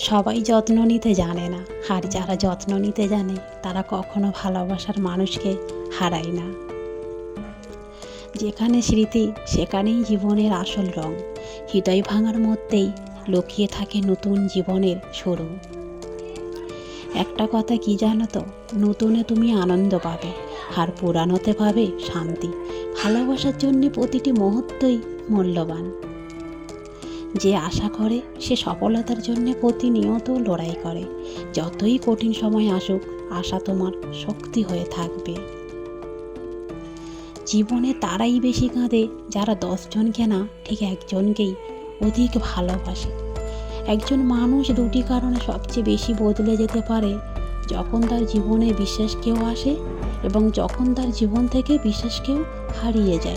সবাই যত্ন নিতে জানে না। আর যারা যত্ন নিতে জানে, তারা কখনো ভালোবাসার মানুষকে হারায় না। যেখানে স্মৃতি, সেখানেই জীবনের আসল রং। হৃদয় ভাঙার মধ্যেই লুকিয়ে থাকে নতুন জীবনের শুরু। একটা কথা কি জানো তো? নতুনে তুমি আনন্দ পাবে, আর পুরানোতে পাবে শান্তি। ভালোবাসার জন্য প্রতিটি মুহূর্তই মূল্যবান। যে আশা করে সে সফলতার জন্য প্রতিনিয়ত লড়াই করে। যতই কঠিন সময় আসুক, আশা তোমার শক্তি হয়ে থাকবে। জীবনে তারাই বেশি কাঁদে, যারা দশজনকে না, ঠিক একজনকেই অধিক ভালোবাসে। একজন মানুষ দুটি কারণে সবচেয়ে বেশি বদলে যেতে পারে, যখন তার জীবনে বিশ্বাস কেউ আসে এবং যখন তার জীবন থেকে বিশ্বাস কেউ হারিয়ে যায়।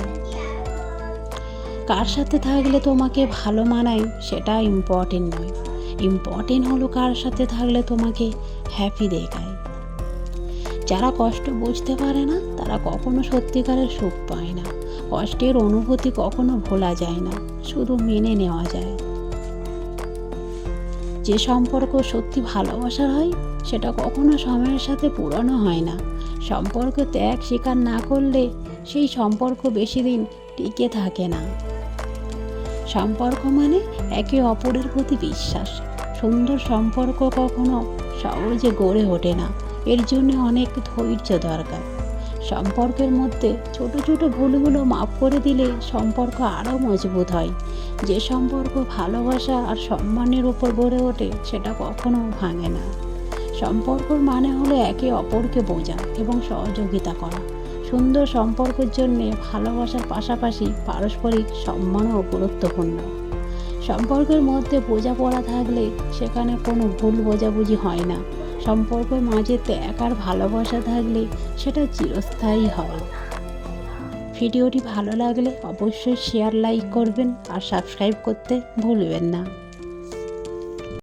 কার সাথে থাকলে তোমাকে ভালো মানায়? সেটা ইম্পর্টেন্ট নয়। ইম্পর্টেন্ট হলো কার সাথে থাকলে তোমাকে হ্যাপি দেখায়। যারা কষ্ট বুঝতে পারে না, তারা কখনো সত্যিকারের সুখ পায় না। কষ্টের অনুভূতি কখনো ভোলা যায় না, শুধু মেনে নেওয়া যায়। যে সম্পর্ক সত্যি ভালোবাসার হয়, সেটা কখনো সময়ের সাথে পুরনো হয় না। সম্পর্ক ত্যাগ স্বীকার না করলে সেই সম্পর্ক বেশি দিন টিকে থাকে না। সম্পর্ক মানে একে অপরের প্রতি বিশ্বাস। সুন্দর সম্পর্ক কখনো সহজে গড়ে ওঠে না। এর জন্য অনেক ধৈর্য দরকার। সম্পর্কের মধ্যে ছোট ছোট ভুলগুলো মাফ করে দিলে সম্পর্ক আরও মজবুত হয়। যে সম্পর্ক ভালোবাসা আর সম্মানের উপর গড়ে ওঠে, সেটা কখনো ভাঙে না। সম্পর্কর মানে হলো একে অপরকে বোঝা এবং সহযোগিতা করা। সুন্দর সম্পর্কের জন্য ভালোবাসার পাশাপাশি পারস্পরিক সম্মানও গুরুত্বপূর্ণ। সম্পর্কের মধ্যে বোঝাপড়া থাকলে সেখানে কোনো ভুল বোঝাবুঝি হয় না। সম্পর্কের মাঝে ত্যাগ আর ভালোবাসা থাকলে সেটা চিরস্থায়ী হয় ভিডিওটি ভালো লাগলে অবশ্যই শেয়ার লাইক করবেন আর সাবস্ক্রাইব করতে ভুলবেন না।